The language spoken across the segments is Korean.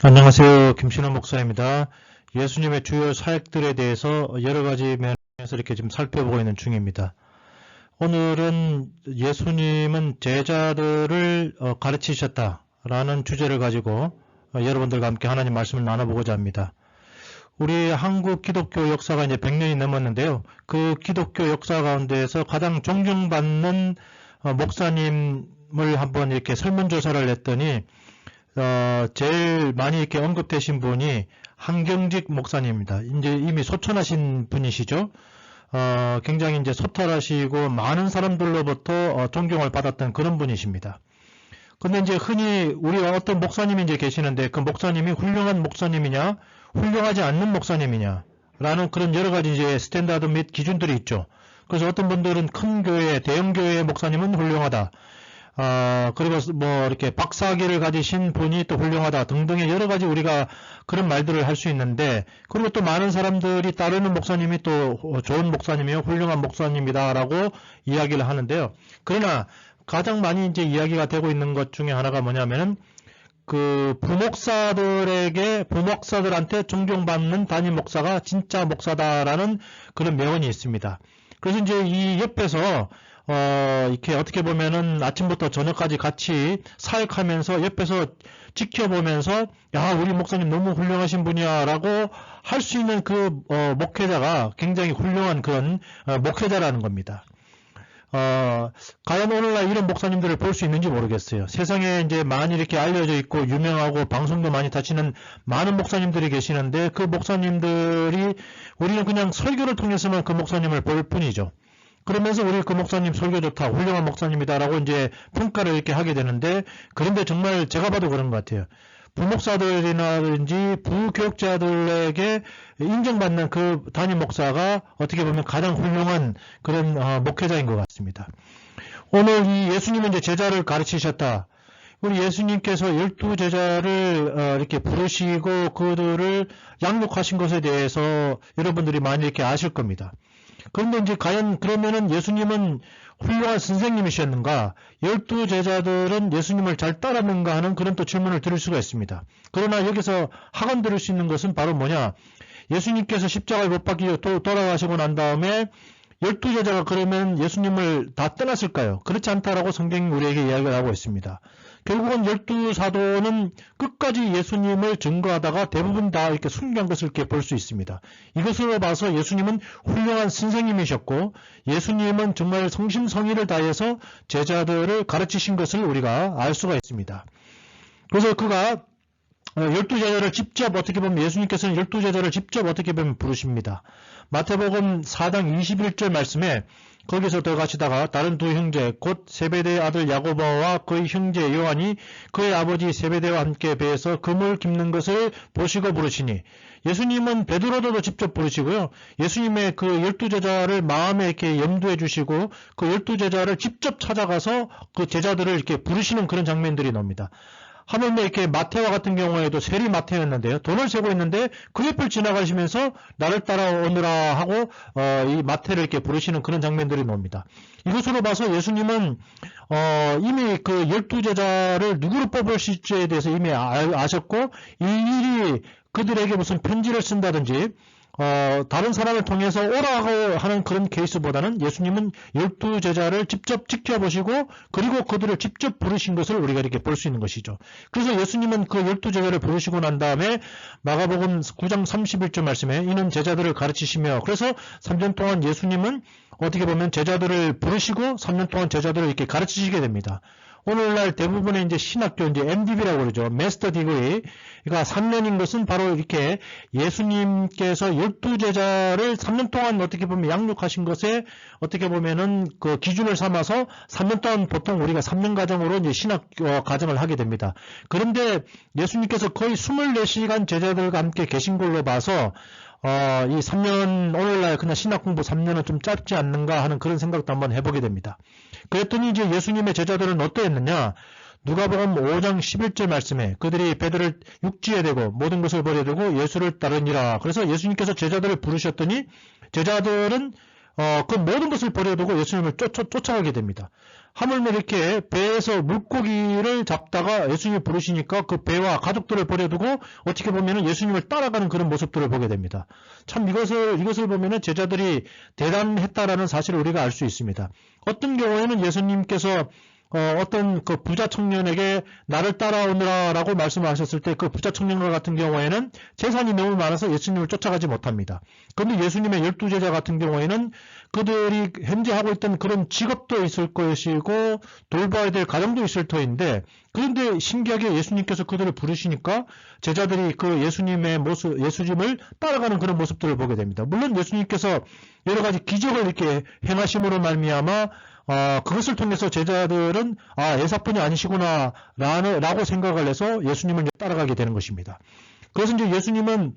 안녕하세요. 김신호 목사입니다. 예수님의 주요 사역들에 대해서 여러 가지 면에서 이렇게 지금 살펴보고 있는 중입니다. 오늘은 예수님은 제자들을 어, 가르치셨다라는 주제를 가지고 어, 여러분들과 함께 하나님 말씀을 나눠보고자 합니다. 우리 한국 기독교 역사가 이제 100년이 넘었는데요. 그 기독교 역사 가운데에서 가장 존경받는 어, 목사님을 한번 이렇게 설문조사를 했더니 어, 제일 많이 이렇게 언급되신 분이 한경직 목사님입니다. 이제 이미 소천하신 분이시죠. 어, 굉장히 이제 소탈하시고 많은 사람들로부터 어, 존경을 받았던 그런 분이십니다. 근데 이제 흔히 우리가 어떤 목사님이 이제 계시는데 그 목사님이 훌륭한 목사님이냐, 훌륭하지 않는 목사님이냐, 라는 그런 여러 가지 이제 스탠다드 및 기준들이 있죠. 그래서 어떤 분들은 큰 교회, 대형 교회의 목사님은 훌륭하다. 아, 그리고 뭐 이렇게 박사학위를 가지신 분이 또 훌륭하다 등등의 여러 가지 우리가 그런 말들을 할 수 있는데 그리고 또 많은 사람들이 따르는 목사님이 또 좋은 목사님이요 훌륭한 목사님이다라고 이야기를 하는데요. 그러나 가장 많이 이제 이야기가 되고 있는 것 중에 하나가 뭐냐면은 그 부목사들에게 부목사들한테 존경받는 담임 목사가 진짜 목사다라는 그런 명언이 있습니다. 그래서 이제 이 옆에서 어, 이렇게 어떻게 보면은 아침부터 저녁까지 같이 사역하면서 옆에서 지켜보면서 야, 우리 목사님 너무 훌륭하신 분이야 라고 할 수 있는 그 어, 목회자가 굉장히 훌륭한 그런 어, 목회자라는 겁니다. 어, 과연 오늘날 이런 목사님들을 볼 수 있는지 모르겠어요. 세상에 이제 많이 이렇게 알려져 있고 유명하고 방송도 많이 다치는 많은 목사님들이 계시는데 그 목사님들이 우리는 그냥 설교를 통해서만 그 목사님을 볼 뿐이죠. 그러면서 우리 그 목사님 설교 좋다, 훌륭한 목사님이다라고 이제 평가를 이렇게 하게 되는데 그런데 정말 제가 봐도 그런 것 같아요. 부목사들이나든지 부교육자들에게 인정받는 그 담임 목사가 어떻게 보면 가장 훌륭한 그런 어, 목회자인 것 같습니다. 오늘 이 예수님은 이제 제자를 가르치셨다. 우리 예수님께서 열두 제자를 어, 이렇게 부르시고 그들을 양육하신 것에 대해서 여러분들이 많이 이렇게 아실 겁니다. 그런데 이제 과연 그러면은 예수님은 훌륭한 선생님이셨는가? 열두 제자들은 예수님을 잘 따랐는가 하는 그런 또 질문을 드릴 수가 있습니다. 그러나 여기서 학원 들을 수 있는 것은 바로 뭐냐? 예수님께서 십자가에 못 박히고 또 돌아가시고 난 다음에 열두 제자가 그러면 예수님을 다 떠났을까요? 그렇지 않다라고 성경이 우리에게 이야기를 하고 있습니다. 결국은 열두 사도는 끝까지 예수님을 증거하다가 대부분 다 이렇게 숨긴 것을 이렇게 볼 수 있습니다. 이것으로 봐서 예수님은 훌륭한 선생님이셨고 예수님은 정말 성심성의를 다해서 제자들을 가르치신 것을 우리가 알 수가 있습니다. 그래서 그가 열두 제자를 직접 어떻게 보면 예수님께서는 열두 제자를 직접 어떻게 보면 부르십니다. 마태복음 4장 21절 말씀에 거기서 더 가시다가 다른 두 형제 곧 세베대의 아들 야고보와 그의 형제 요한이 그의 아버지 세베대와 함께 배에서 금을 깁는 것을 보시고 부르시니 예수님은 베드로도 직접 부르시고요. 예수님의 그 열두 제자를 마음에 이렇게 염두해 주시고 그 열두 제자를 직접 찾아가서 그 제자들을 이렇게 부르시는 그런 장면들이 나옵니다. 하물며 이렇게 마태와 같은 경우에도 세리 마태였는데요. 돈을 세고 있는데 그 옆을 지나가시면서 나를 따라오느라 하고 어, 이 마태를 이렇게 부르시는 그런 장면들이 나옵니다. 이것으로 봐서 예수님은 어, 이미 그 열두 제자를 누구로 뽑으실지에 대해서 이미 아, 셨고 이 일이 그들에게 무슨 편지를 쓴다든지 어, 다른 사람을 통해서 오라고 하는 그런 케이스보다는 예수님은 열두 제자를 직접 지켜보시고 그리고 그들을 직접 부르신 것을 우리가 이렇게 볼 수 있는 것이죠. 그래서 예수님은 그 열두 제자를 부르시고 난 다음에 마가복음 9장 31절 말씀에 이는 제자들을 가르치시며 그래서 3년 동안 예수님은 어떻게 보면 제자들을 부르시고 3년 동안 제자들을 이렇게 가르치시게 됩니다. 오늘날 대부분의 이제 신학교 이제 MDB라고 그러죠. 메스터 디그리. 그러니까 3년인 것은 바로 이렇게 예수님께서 열두 제자를 3년 동안 어떻게 보면 양육하신 것에 어떻게 보면은 그 기준을 삼아서 3년 동안 보통 우리가 3년 과정으로 이제 신학 어, 과정을 하게 됩니다. 그런데 예수님께서 거의 24시간 제자들과 함께 계신 걸로 봐서 어, 이 3년, 오늘날 그냥 신학 공부 3년은 좀 짧지 않는가 하는 그런 생각도 한번 해보게 됩니다. 그랬더니 이제 예수님의 제자들은 어떠했느냐? 누가복음 5장 11절 말씀에 그들이 배들을 육지에 대고 모든 것을 버려두고 예수를 따르니라. 그래서 예수님께서 제자들을 부르셨더니 제자들은 어, 그 모든 것을 버려두고 예수님을 쫓아, 쫓아가게 됩니다. 하물며 이렇게 배에서 물고기를 잡다가 예수님을 부르시니까 그 배와 가족들을 버려두고 어떻게 보면 예수님을 따라가는 그런 모습들을 보게 됩니다. 참 이것을, 이것을 보면 제자들이 대단했다라는 사실을 우리가 알 수 있습니다. 어떤 경우에는 예수님께서 어, 떤 그 부자 청년에게 나를 따라오느라라고 말씀하셨을 때 그 부자 청년과 같은 경우에는 재산이 너무 많아서 예수님을 쫓아가지 못합니다. 그런데 예수님의 열두 제자 같은 경우에는 그들이 현재 하고 있던 그런 직업도 있을 것이고 돌봐야 될 가정도 있을 터인데 그런데 신기하게 예수님께서 그들을 부르시니까 제자들이 그 예수님의 모습, 예수님을 따라가는 그런 모습들을 보게 됩니다. 물론 예수님께서 여러 가지 기적을 이렇게 행하심으로 말미암아 어, 그것을 통해서 제자들은 아 예사뿐이 아니시구나 라고 생각을 해서 예수님을 따라가게 되는 것입니다. 그래서 이제 예수님은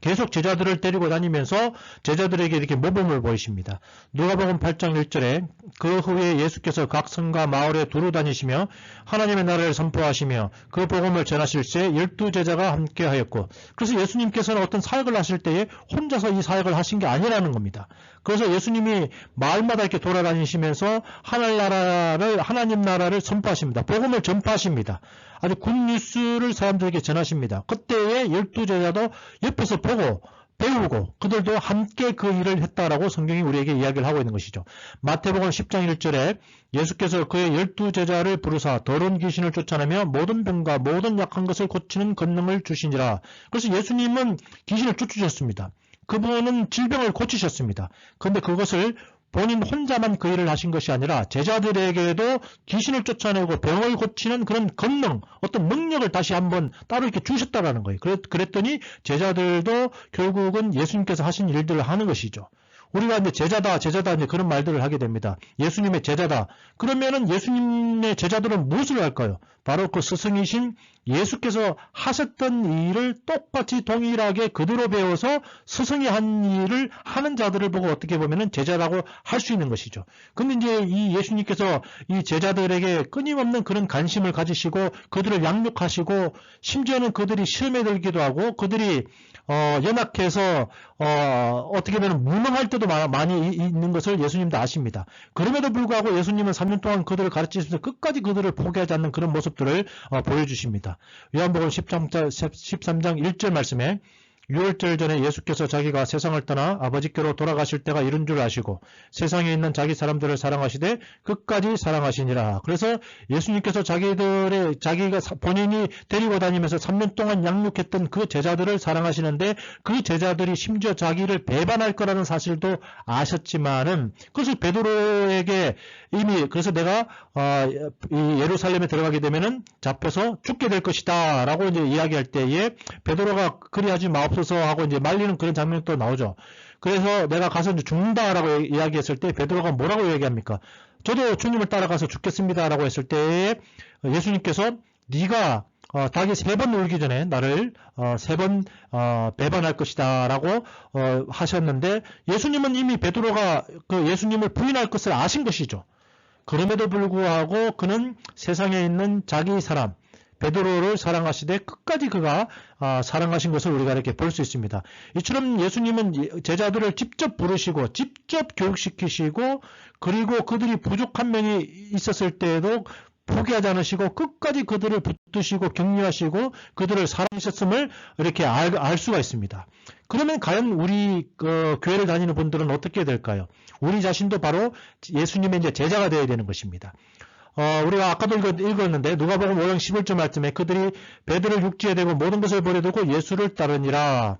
계속 제자들을 데리고 다니면서 제자들에게 이렇게 모범을 보이십니다. 누가복음 8장 1절에 그 후에 예수께서 각 성과 마을에 두루 다니시며 하나님의 나라를 선포하시며 그 복음을 전하실 때 열두 제자가 함께 하였고 그래서 예수님께서는 어떤 사역을 하실 때에 혼자서 이 사역을 하신 게 아니라는 겁니다. 그래서 예수님이 마을마다 이렇게 돌아다니시면서 하늘 나라를 하나님 나라를 선포하십니다. 복음을 전파하십니다. 아주 굿뉴스를 사람들에게 전하십니다. 그때에 열두 제자도 옆에서 보고 배우고 그들도 함께 그 일을 했다라고 성경이 우리에게 이야기를 하고 있는 것이죠. 마태복음 10장 1절에 예수께서 그의 열두 제자를 부르사 더러운 귀신을 쫓아내며 모든 병과 모든 약한 것을 고치는 권능을 주시니라. 그래서 예수님은 귀신을 쫓으셨습니다. 그분은 질병을 고치셨습니다. 그런데 그것을 본인 혼자만 그 일을 하신 것이 아니라 제자들에게도 귀신을 쫓아내고 병을 고치는 그런 권능, 어떤 능력을 다시 한번 따로 이렇게 주셨다라는 거예요. 그랬더니 제자들도 결국은 예수님께서 하신 일들을 하는 것이죠. 우리가 이제 제자다, 제자다 이제 그런 말들을 하게 됩니다. 예수님의 제자다. 그러면은 예수님의 제자들은 무엇을 할까요? 바로 그 스승이신 예수께서 하셨던 일을 똑같이 동일하게 그대로 배워서 스승이 한 일을 하는 자들을 보고 어떻게 보면은 제자라고 할 수 있는 것이죠. 근데 이제 이 예수님께서 이 제자들에게 끊임없는 그런 관심을 가지시고 그들을 양육하시고 심지어는 그들이 시험에 들기도 하고 그들이 어, 연약해서 어, 어떻게 보면 무능할 때도 많이 있는 것을 예수님도 아십니다. 그럼에도 불구하고 예수님은 3년 동안 그들을 가르치시면서 끝까지 그들을 포기하지 않는 그런 모습들을 어, 보여주십니다. 요한복음 13장, 13장 1절 말씀에 6월절 전에 예수께서 자기가 세상을 떠나 아버지께로 돌아가실 때가 이른 줄 아시고 세상에 있는 자기 사람들을 사랑하시되 끝까지 사랑하시니라. 그래서 예수님께서 자기들의 자기가 본인이 데리고 다니면서 3년 동안 양육했던 그 제자들을 사랑하시는데 그 제자들이 심지어 자기를 배반할 거라는 사실도 아셨지만은 그것을 베드로에게 이미 그래서 내가 어, 이 예루살렘에 들어가게 되면은 잡혀서 죽게 될 것이다라고 이제 이야기할 때에 베드로가 그리하지 마옵 없어서 하고 이제 말리는 그런 장면이 또 나오죠. 그래서 내가 가서 이제 죽는다라고 이야기했을 때 베드로가 뭐라고 얘기합니까? 저도 주님을 따라가서 죽겠습니다라고 했을 때 예수님께서 네가 어, 닭이 세 번 울기 전에 나를 어, 세번 어, 배반할 것이다라고 어, 하셨는데 예수님은 이미 베드로가 그 예수님을 부인할 것을 아신 것이죠. 그럼에도 불구하고 그는 세상에 있는 자기 사람, 베드로를 사랑하시되 끝까지 그가 아, 사랑하신 것을 우리가 이렇게 볼 수 있습니다. 이처럼 예수님은 제자들을 직접 부르시고 직접 교육시키시고 그리고 그들이 부족한 면이 있었을 때에도 포기하지 않으시고 끝까지 그들을 붙드시고 격려하시고 그들을 사랑하셨음을 이렇게 알, 알 수가 있습니다. 그러면 과연 우리 그 교회를 다니는 분들은 어떻게 될까요? 우리 자신도 바로 예수님의 제자가 되어야 되는 것입니다. 어, 우리가 아까도 읽었 는데 누가복음 5장 11절 말씀에 그들이 배들을 육지에 대고 모든 것을 버려두고 예수를 따르니라.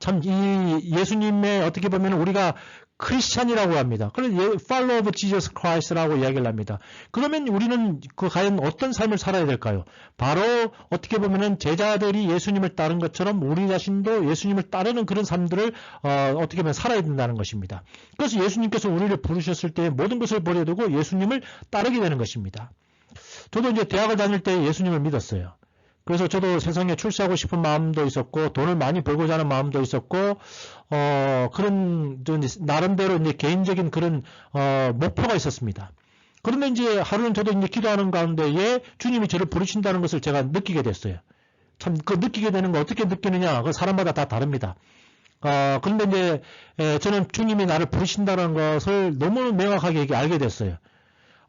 참 이 예수님의 어떻게 보면 우리가 크리스찬이라고 합니다. 그래서 follow of Jesus Christ라고 이야기를 합니다. 그러면 우리는 그 과연 어떤 삶을 살아야 될까요? 바로 어떻게 보면은 제자들이 예수님을 따른 것처럼 우리 자신도 예수님을 따르는 그런 삶들을 어, 어떻게 보면 살아야 된다는 것입니다. 그래서 예수님께서 우리를 부르셨을 때 모든 것을 버려두고 예수님을 따르게 되는 것입니다. 저도 이제 대학을 다닐 때 예수님을 믿었어요. 그래서 저도 세상에 출세하고 싶은 마음도 있었고 돈을 많이 벌고자 하는 마음도 있었고 어 그런 나름대로 이제 개인적인 그런 어 목표가 있었습니다. 그런데 이제 하루는 저도 이제 기도하는 가운데에 주님이 저를 부르신다는 것을 제가 느끼게 됐어요. 참 그 느끼게 되는 거 어떻게 느끼느냐 그 사람마다 다 다릅니다. 어, 근데 이제 에, 저는 주님이 나를 부르신다는 것을 너무 명확하게 알게 됐어요.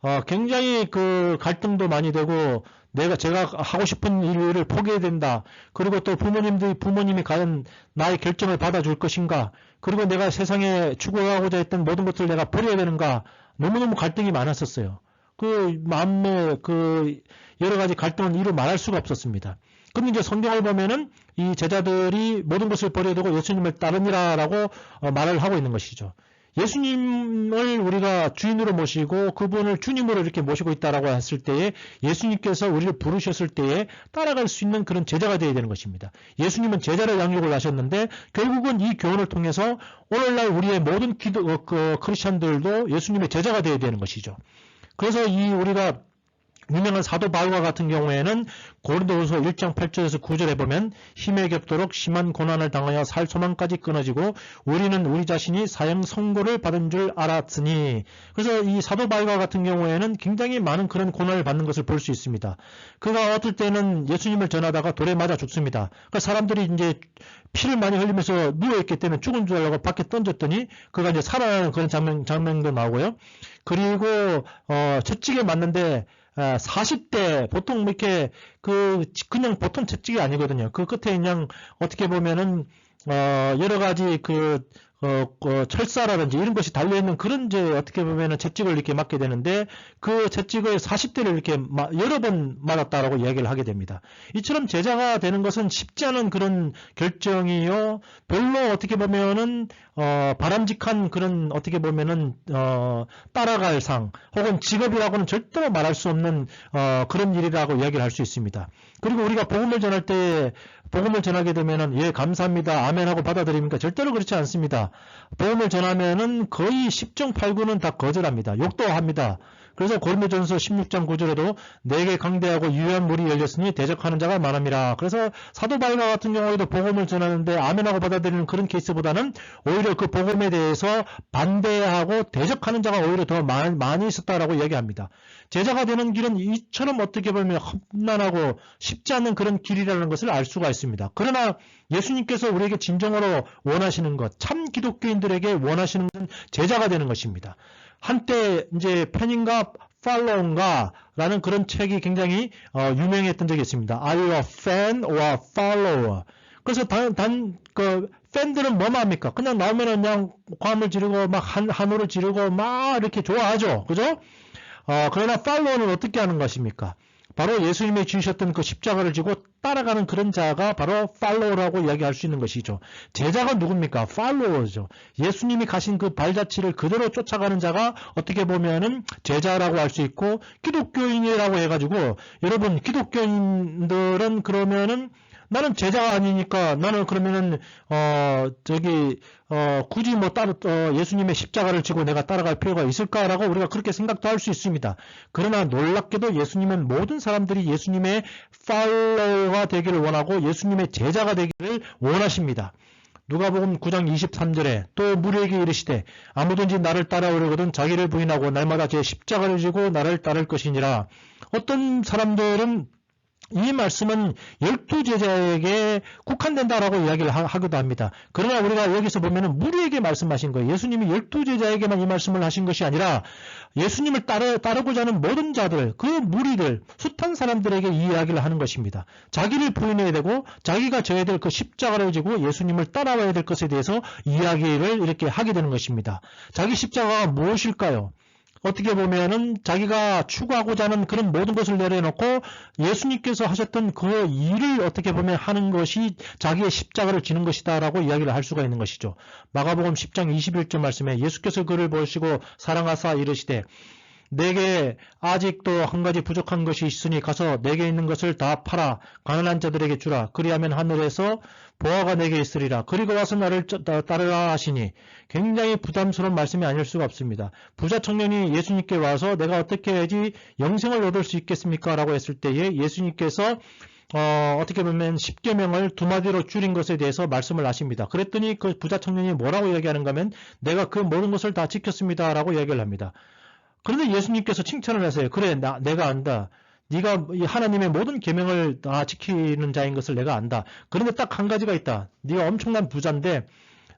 어, 굉장히 그 갈등도 많이 되고 내가 제가 하고 싶은 일을 포기해야 된다. 그리고 또 부모님들이 부모님이 과연 나의 결정을 받아줄 것인가? 그리고 내가 세상에 추구하고자 했던 모든 것들을 내가 버려야 되는가? 너무너무 갈등이 많았었어요. 그 마음의 그 여러 가지 갈등은 이루 말할 수가 없었습니다. 근데 이제 성경을 보면은 이 제자들이 모든 것을 버려두고 예수님을 따르니라라고 어, 말을 하고 있는 것이죠. 예수님을 우리가 주인으로 모시고 그분을 주님으로 이렇게 모시고 있다라고 했을 때에 예수님께서 우리를 부르셨을 때에 따라갈 수 있는 그런 제자가 되어야 되는 것입니다. 예수님은 제자를 양육을 하셨는데 결국은 이 교훈을 통해서 오늘날 우리의 모든 기도, 어, 그, 크리스천들도 예수님의 제자가 되어야 되는 것이죠. 그래서 이 우리가 유명한 사도 바울과 같은 경우에는 고린도후서 1장 8절에서 9절에 보면 힘에 겹도록 심한 고난을 당하여 살 소망까지 끊어지고 우리는 우리 자신이 사형 선고를 받은 줄 알았으니 그래서 이 사도 바울과 같은 경우에는 굉장히 많은 그런 고난을 받는 것을 볼 수 있습니다. 그가 어떨 때는 예수님을 전하다가 돌에 맞아 죽습니다. 그러니까 사람들이 이제 피를 많이 흘리면서 누워있기 때문에 죽은 줄 알고 밖에 던졌더니 그가 이제 살아나는 그런 장면, 장면도 나오고요. 그리고 어, 채찍에 맞는데 40대 아, 보통 이렇게 그 그냥 보통 채찍이 아니거든요. 그 끝에 그냥 어떻게 보면은 어 여러 가지 그 어, 어, 철사라든지 이런 것이 달려있는 그런 이제 어떻게 보면은 채찍을 이렇게 맞게 되는데 그 채찍을 40대를 이렇게 마, 여러 번 맞았다라고 이야기를 하게 됩니다. 이처럼 제자가 되는 것은 쉽지 않은 그런 결정이요. 별로 어떻게 보면은 어, 바람직한 그런 어떻게 보면은 어, 따라갈 상 혹은 직업이라고는 절대로 말할 수 없는 어, 그런 일이라고 이야기를 할 수 있습니다. 그리고 우리가 복음을 전할 때 복음을 전하게 되면은 예 감사합니다 아멘 하고 받아들입니까? 절대로 그렇지 않습니다. 복음을 전하면은 거의 10중 8구는 다 거절합니다. 욕도 합니다. 그래서 고린도전서 16장 9절에도 내게 강대하고 유효한 물이 열렸으니 대적하는 자가 많음이라. 그래서 사도 바울과 같은 경우에도 복음을 전하는데 아멘하고 받아들이는 그런 케이스보다는 오히려 그 복음에 대해서 반대하고 대적하는 자가 오히려 더 많이, 많이 있었다라고 이야기합니다. 제자가 되는 길은 이처럼 어떻게 보면 험난하고 쉽지 않은 그런 길이라는 것을 알 수가 있습니다. 그러나 예수님께서 우리에게 진정으로 원하시는 것, 참 기독교인들에게 원하시는 것은 제자가 되는 것입니다. 한때 이제 팬인가 팔로우인가 라는 그런 책이 굉장히 어, 유명했던 적이 있습니다. Are you a fan or a follower? 그래서 단, 단, 그, 팬들은 뭐만 합니까? 그냥 나오면 그냥 과음을 지르고 막 한, 한호를 지르고 막 이렇게 좋아하죠. 그죠? 어, 그러나 팔로우는 어떻게 하는 것입니까? 바로 예수님이 지으셨던 그 십자가를 지고 따라가는 그런 자가 바로 팔로우라고 이야기할 수 있는 것이죠. 제자가 누굽니까? 팔로워죠. 예수님이 가신 그 발자취를 그대로 쫓아가는 자가 어떻게 보면은 제자라고 할 수 있고 기독교인이라고 해가지고 여러분 기독교인들은 그러면은 나는 제자가 아니니까 나는 그러면은 어 저기 어 굳이 뭐 따로 어, 예수님의 십자가를 지고 내가 따라갈 필요가 있을까라고 우리가 그렇게 생각도 할 수 있습니다. 그러나 놀랍게도 예수님은 모든 사람들이 예수님의 팔로워가 되기를 원하고 예수님의 제자가 되기를 원하십니다. 누가복음 9장 23절에 또 무리에게 이르시되 아무든지 나를 따라오려거든 자기를 부인하고 날마다 제 십자가를 지고 나를 따를 것이니라. 어떤 사람들은 이 말씀은 열두 제자에게 국한된다라고 이야기를 하, 기도 합니다. 그러나 우리가 여기서 보면은 무리에게 말씀하신 거예요. 예수님이 열두 제자에게만 이 말씀을 하신 것이 아니라 예수님을 따르, 따르고자 하는 모든 자들, 그 무리들, 숱한 사람들에게 이 이야기를 하는 것입니다. 자기를 부인해야 되고 자기가 져야 될 그 십자가를 지고 예수님을 따라와야 될 것에 대해서 이야기를 이렇게 하게 되는 것입니다. 자기 십자가가 무엇일까요? 어떻게 보면은 자기가 추구하고자 하는 그런 모든 것을 내려놓고 예수님께서 하셨던 그 일을 어떻게 보면 하는 것이 자기의 십자가를 지는 것이다라고 이야기를 할 수가 있는 것이죠. 마가복음 10장 21절 말씀에 예수께서 그를 보시고 사랑하사 이르시되 내게 아직도 한 가지 부족한 것이 있으니 가서 내게 있는 것을 다 팔아 가난한 자들에게 주라. 그리하면 하늘에서 보아가 내게 있으리라. 그리고 와서 나를 따르라 하시니 굉장히 부담스러운 말씀이 아닐 수가 없습니다. 부자 청년이 예수님께 와서 내가 어떻게 해야지 영생을 얻을 수 있겠습니까? 라고 했을 때에 예수님께서 어, 어떻게 보면 10계명을 두 마디로 줄인 것에 대해서 말씀을 하십니다. 그랬더니 그 부자 청년이 뭐라고 이야기하는가 하면 내가 그 모든 것을 다 지켰습니다. 라고 이야기를 합니다. 그런데 예수님께서 칭찬을 하세요. 그래, 나, 내가 안다. 네가 하나님의 모든 계명을 다 지키는 자인 것을 내가 안다. 그런데 딱 한 가지가 있다. 네가 엄청난 부자인데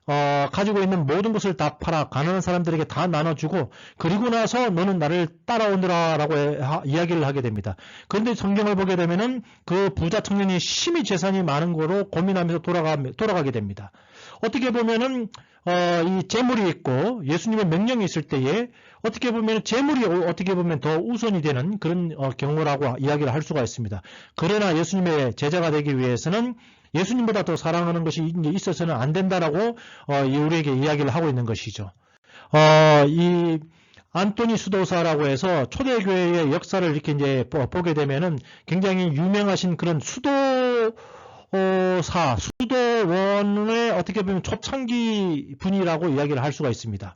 어, 가지고 있는 모든 것을 다 팔아 가난한 사람들에게 다 나눠주고 그리고 나서 너는 나를 따라오느라라고 이야기를 하게 됩니다. 그런데 성경을 보게 되면은 그 부자 청년이 심히 재산이 많은 거로 고민하면서 돌아가 돌아가게 됩니다. 어떻게 보면은 어, 이 재물이 있고 예수님의 명령이 있을 때에 어떻게 보면 재물이 오- 어떻게 보면 더 우선이 되는 그런 어, 경우라고 이야기를 할 수가 있습니다. 그러나 예수님의 제자가 되기 위해서는 예수님보다 더 사랑하는 것이 있어서는 안 된다라고 어, 이 우리에게 이야기를 하고 있는 것이죠. 어, 이 안토니 수도사라고 해서 초대교회의 역사를 이렇게 이제 보- 보게 되면은 굉장히 유명하신 그런 수도 어, 사, 수도원의 어떻게 보면 초창기 분이라고 이야기를 할 수가 있습니다.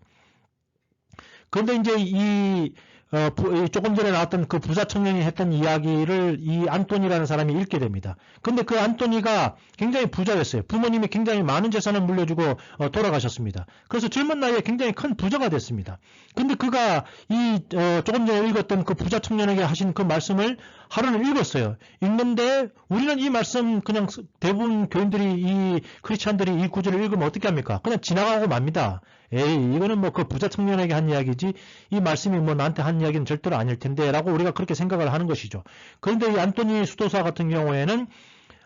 그런데 이제 이, 어, 부- 이 조금 전에 나왔던 그 부자 청년이 했던 이야기를 이 안토니라는 사람이 읽게 됩니다. 근데 그 안토니가 굉장히 부자였어요. 부모님이 굉장히 많은 재산을 물려주고 어, 돌아가셨습니다. 그래서 젊은 나이에 굉장히 큰 부자가 됐습니다. 근데 그가 이 어, 조금 전에 읽었던 그 부자 청년에게 하신 그 말씀을 하루는 읽었어요. 읽는데 우리는 이 말씀 그냥 스- 대부분 교인들이 이 크리스찬들이 이 구절을 읽으면 어떻게 합니까? 그냥 지나가고 맙니다. 에이 이거는 뭐 그 부자 청년에게 한 이야기지 이 말씀이 뭐 나한테 한 이야기는 절대로 아닐 텐데 라고 우리가 그렇게 생각을 하는 것이죠. 그런데 이 안토니 수도사 같은 경우에는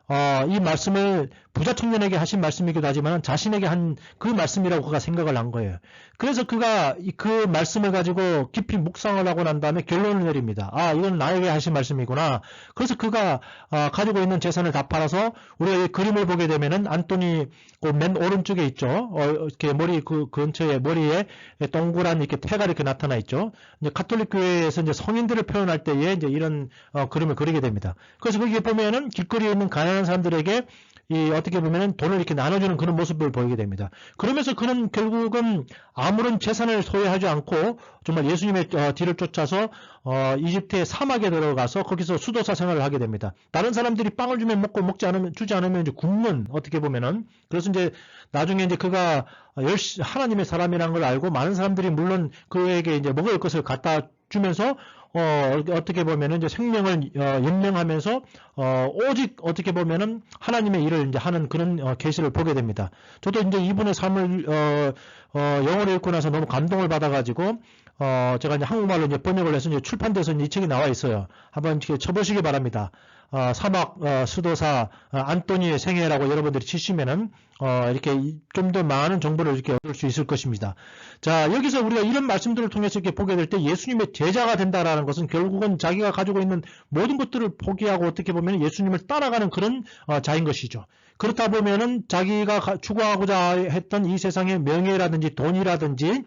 어, 이 말씀을 부자 청년에게 하신 말씀이기도 하지만 자신에게 한 그 말씀이라고 그가 생각을 한 거예요. 그래서 그가 이- 그 말씀을 가지고 깊이 묵상을 하고 난 다음에 결론을 내립니다. 아, 이건 나에게 하신 말씀이구나. 그래서 그가 어, 가지고 있는 재산을 다 팔아서 우리가 이 그림을 보게 되면은 안토니 그 맨 오른쪽에 있죠. 어, 이렇게 머리 그 근처에 머리에 동그란 이렇게 태가 이렇게 나타나 있죠. 이제 카톨릭 교회에서 이제 성인들을 표현할 때에 이제 이런 어, 그림을 그리게 됩니다. 그래서 거기에 보면은 길거리에 있는 가난한 사람들에게 이 어떻게 보면은 돈을 이렇게 나눠주는 그런 모습을 보이게 됩니다. 그러면서 그는 결국은 아무런 재산을 소유하지 않고 정말 예수님의 어, 뒤를 쫓아서 어, 이집트의 사막에 들어가서 거기서 수도사 생활을 하게 됩니다. 다른 사람들이 빵을 주면 먹고 먹지 않으면 주지 않으면 이제 굶는 어떻게 보면은 그래서 이제 나중에 이제 그가 열시 하나님의 사람이라는 걸 알고 많은 사람들이 물론 그에게 이제 먹을 것을 갖다 주면서 어, 어떻게 보면은 이제 생명을 어, 연명하면서 어, 오직 어떻게 보면은 하나님의 일을 이제 하는 그런 어, 계시를 보게 됩니다. 저도 이제 이분의 삶을 어, 어, 영어로 읽고 나서 너무 감동을 받아가지고 어, 제가 이제 한국말로 이제 번역을 해서 이제 출판돼서 이제 이 책이 나와 있어요. 한번 이렇게 쳐보시기 바랍니다. 어, 사막 어, 수도사 어, 안토니의 생애라고 여러분들이 치시면은 어, 이렇게 좀 더 많은 정보를 이렇게 얻을 수 있을 것입니다. 자, 여기서 우리가 이런 말씀들을 통해서 이렇게 보게 될 때 예수님의 제자가 된다라는 것은 결국은 자기가 가지고 있는 모든 것들을 포기하고 어떻게 보면 예수님을 따라가는 그런 어, 자인 것이죠. 그렇다 보면은 자기가 가- 추구하고자 했던 이 세상의 명예라든지 돈이라든지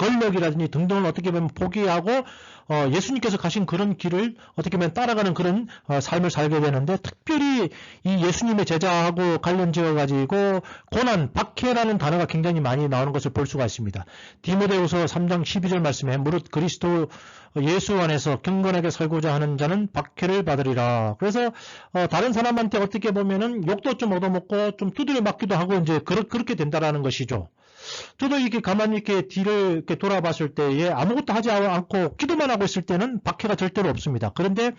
권력이라든지 등등을 어떻게 보면 포기하고 어, 예수님께서 가신 그런 길을 어떻게 보면 따라가는 그런 어, 삶을 살게 되는데 특별히 이 예수님의 제자하고 관련지어 가지고 고난, 박해라는 단어가 굉장히 많이 나오는 것을 볼 수가 있습니다. 디모데후서 3장 12절 말씀에 무릇 그리스도 예수 안에서 경건하게 살고자 하는 자는 박해를 받으리라. 그래서 어, 다른 사람한테 어떻게 보면은 욕도 좀 얻어먹고 좀 두드려 맞기도 하고 이제 그렇, 그렇게 된다라는 것이죠. 저도 이렇게 가만히 이렇게 뒤를 이렇게 돌아봤을 때에 아무것도 하지 않고 기도만 하고 있을 때는 박해가 절대로 없습니다. 그런데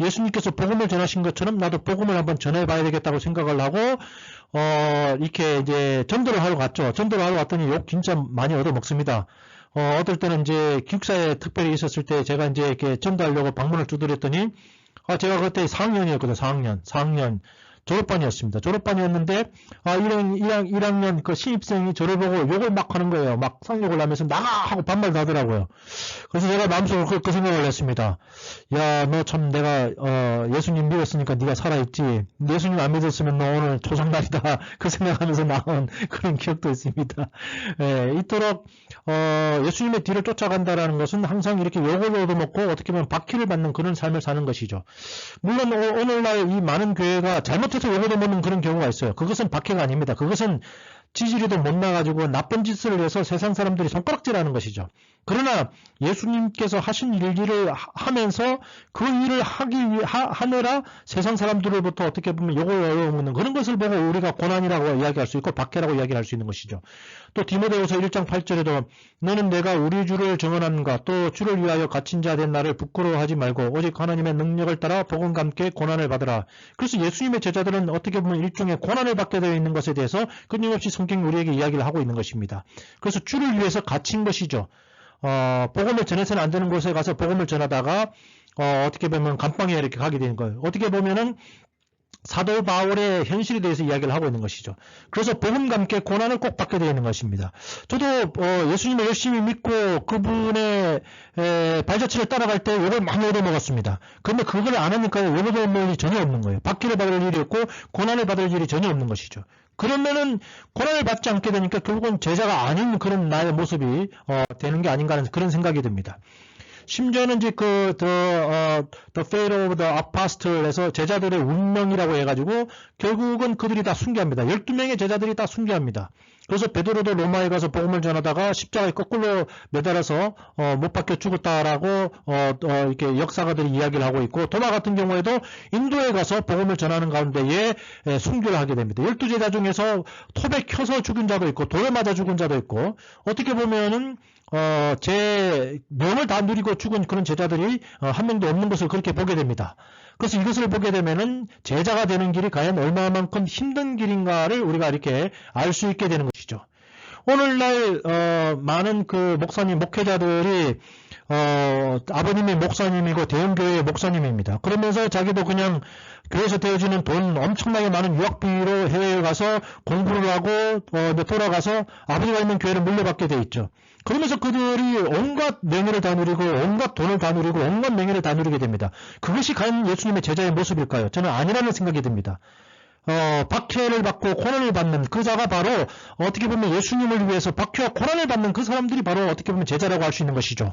예수님께서 복음을 전하신 것처럼 나도 복음을 한번 전해봐야 되겠다고 생각을 하고 어 이렇게 이제 전도를 하러 갔죠. 전도를 하러 갔더니 욕 진짜 많이 얻어 먹습니다. 어 어떨 때는 이제 기숙사에 특별히 있었을 때 제가 이제 이렇게 전도하려고 방문을 두드렸더니 아 제가 그때 4학년이었거든요. 4학년, 4학년. 졸업반이었습니다. 졸업반이었는데 아 이런 1학, 1학년 그 신입생이 저를 보고 욕을 막 하는 거예요. 막 상욕을 하면서 나가 하고 반말도 하더라고요. 그래서 제가 마음속으로 그, 그 생각을 했습니다. 야 너 참 내가 어, 예수님 믿었으니까 네가 살아있지. 예수님 안 믿었으면 너 오늘 초상날이다. 그 생각하면서 나온 그런 기억도 있습니다. 예, 이토록 어, 예수님의 뒤를 쫓아간다라는 것은 항상 이렇게 욕을 얻어먹고 어떻게 보면 박해를 받는 그런 삶을 사는 것이죠. 물론 오- 오늘날 이 많은 교회가 잘못 욕을 얻어먹는 그런 경우가 있어요. 그것은 박해가 아닙니다. 그것은 지지리도 못 나가지고 나쁜 짓을 해서 세상 사람들이 손가락질하는 것이죠. 그러나 예수님께서 하신 일들을 하- 하면서 그 일을 하기 하느라 세상 사람들로부터 어떻게 보면 욕을 얻어먹는 그런 것을 보고 우리가 고난이라고 이야기할 수 있고 박해라고 이야기할 수 있는 것이죠. 또 디모데후서 1장 8절에도 너는 내가 우리 주를 정언하는가 또 주를 위하여 갇힌 자 된 나를 부끄러워하지 말고 오직 하나님의 능력을 따라 복음과 함께 고난을 받으라. 그래서 예수님의 제자들은 어떻게 보면 일종의 고난을 받게 되어 있는 것에 대해서 끊임없이 성경이 우리에게 이야기를 하고 있는 것입니다. 그래서 주를 위해서 갇힌 것이죠. 어, 복음을 전해서는 안 되는 곳에 가서 복음을 전하다가 어, 어떻게 보면 감방에 이렇게 가게 되는 거예요. 어떻게 보면은 사도 바울의 현실에 대해서 이야기를 하고 있는 것이죠. 그래서 복음과 함께 고난을 꼭 받게 되어 있는 것입니다. 저도 어, 예수님을 열심히 믿고 그분의 에, 발자취를 따라갈 때 욕을 많이 얻어먹었습니다. 그런데 그걸 안 하니까 욕을 얻어먹을 일이 전혀 없는 거예요. 받기를 받을 일이 없고 고난을 받을 일이 전혀 없는 것이죠. 그러면은 고난을 받지 않게 되니까 결국은 제자가 아닌 그런 나의 모습이 어, 되는 게 아닌가 하는 그런 생각이 듭니다. 심지어는 이제 그 the, 어, the fate of the apostle에서 제자들의 운명이라고 해가지고 결국은 그들이 다 순교합니다. 12명의 제자들이 다 순교합니다. 그래서 베드로도 로마에 가서 복음을 전하다가 십자가에 거꾸로 매달아서 어, 못 박혀 죽었다라고 어, 어, 이렇게 역사가들이 이야기를 하고 있고 도마 같은 경우에도 인도에 가서 복음을 전하는 가운데에 에, 순교를 하게 됩니다. 12제자 중에서 톱에 켜서 죽은 자도 있고 돌에 맞아 죽은 자도 있고 어떻게 보면은 어, 제 명을 다 누리고 죽은 그런 제자들이 어, 한 명도 없는 것을 그렇게 보게 됩니다. 그래서 이것을 보게 되면은 제자가 되는 길이 과연 얼마만큼 힘든 길인가를 우리가 이렇게 알 수 있게 되는 것이죠. 오늘날 어, 많은 그 목사님 목회자들이 어, 아버님이 목사님이고 대형교회의 목사님입니다. 그러면서 자기도 그냥 교회에서 되어지는 돈 엄청나게 많은 유학비로 해외에 가서 공부를 하고 어, 돌아가서 아버지가 있는 교회를 물려받게 돼 있죠. 그러면서 그들이 온갖 명예를 다 누리고 온갖 돈을 다 누리고 온갖 명예를 다 누리게 됩니다. 그것이 과연 예수님의 제자의 모습일까요? 저는 아니라는 생각이 듭니다. 어, 박해를 받고 고난을 받는 그 자가 바로 어떻게 보면 예수님을 위해서 박해와 고난을 받는 그 사람들이 바로 어떻게 보면 제자라고 할 수 있는 것이죠.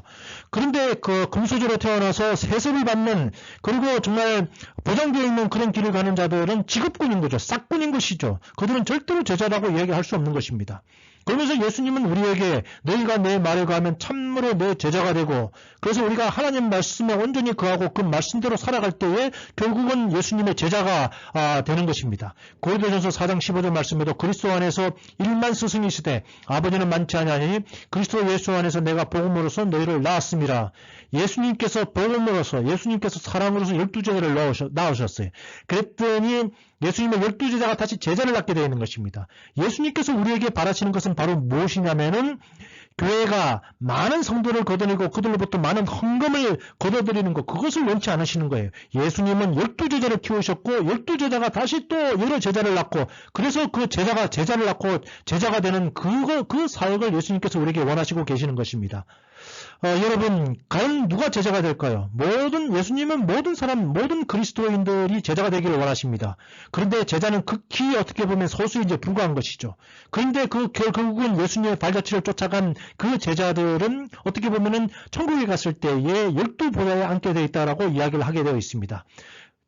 그런데 그 금수저로 태어나서 세습을 받는 그리고 정말 보장되어 있는 그런 길을 가는 자들은 직업군인 거죠. 싹군인 것이죠. 그들은 절대로 제자라고 이야기할 수 없는 것입니다. 그러면서 예수님은 우리에게 너희가 내 말에 가면 참으로 내 제자가 되고 그래서 우리가 하나님 말씀에 온전히 거하고 그 말씀대로 살아갈 때에 결국은 예수님의 제자가 아, 되는 것입니다. 고린도전서 4장 15절 말씀에도 그리스도 안에서 일만 스승이 시되 아버지는 많지 아니하니 그리스도 예수 안에서 내가 복음으로서 너희를 낳았습니다. 예수님께서 복음으로서 예수님께서 사랑으로서 열두 제자를 낳으셨, 낳으셨어요. 그랬더니 예수님의 열두 제자가 다시 제자를 낳게 되어 있는 것입니다. 예수님께서 우리에게 바라시는 것은 바로 무엇이냐면은 교회가 많은 성도를 걷어내고 그들로부터 많은 헌금을 걷어들이는 것 그것을 원치 않으시는 거예요. 예수님은 열두 제자를 키우셨고 열두 제자가 다시 또 여러 제자를 낳고 그래서 그 제자가 제자를 낳고 제자가 되는 그거 그 사역을 예수님께서 우리에게 원하시고 계시는 것입니다. 어, 여러분, 과연 누가 제자가 될까요? 모든, 예수님은 모든 사람, 모든 그리스도인들이 제자가 되기를 원하십니다. 그런데 제자는 극히 어떻게 보면 소수이제 불과한 것이죠. 그런데 그, 결- 결국은 예수님의 발자취를 쫓아간 그 제자들은 어떻게 보면은 천국에 갔을 때에 열두 보좌에 앉게 되어 있다라고 이야기를 하게 되어 있습니다.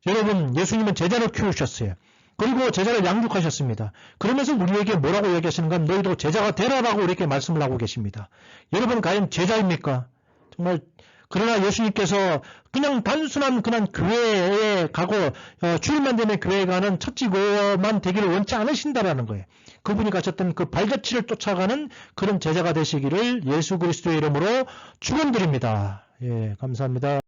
여러분, 예수님은 제자를 키우셨어요. 그리고 제자를 양육하셨습니다. 그러면서 우리에게 뭐라고 얘기하시는가? 너희도 제자가 되라라고 이렇게 말씀을 하고 계십니다. 여러분 과연 제자입니까? 정말 그러나 예수님께서 그냥 단순한 그냥 교회에 가고 어, 주일만 되면 교회에 가는 첫지고만 되기를 원치 않으신다라는 거예요. 그분이 가셨던 그 발자취를 쫓아가는 그런 제자가 되시기를 예수 그리스도의 이름으로 축원드립니다. 예, 감사합니다.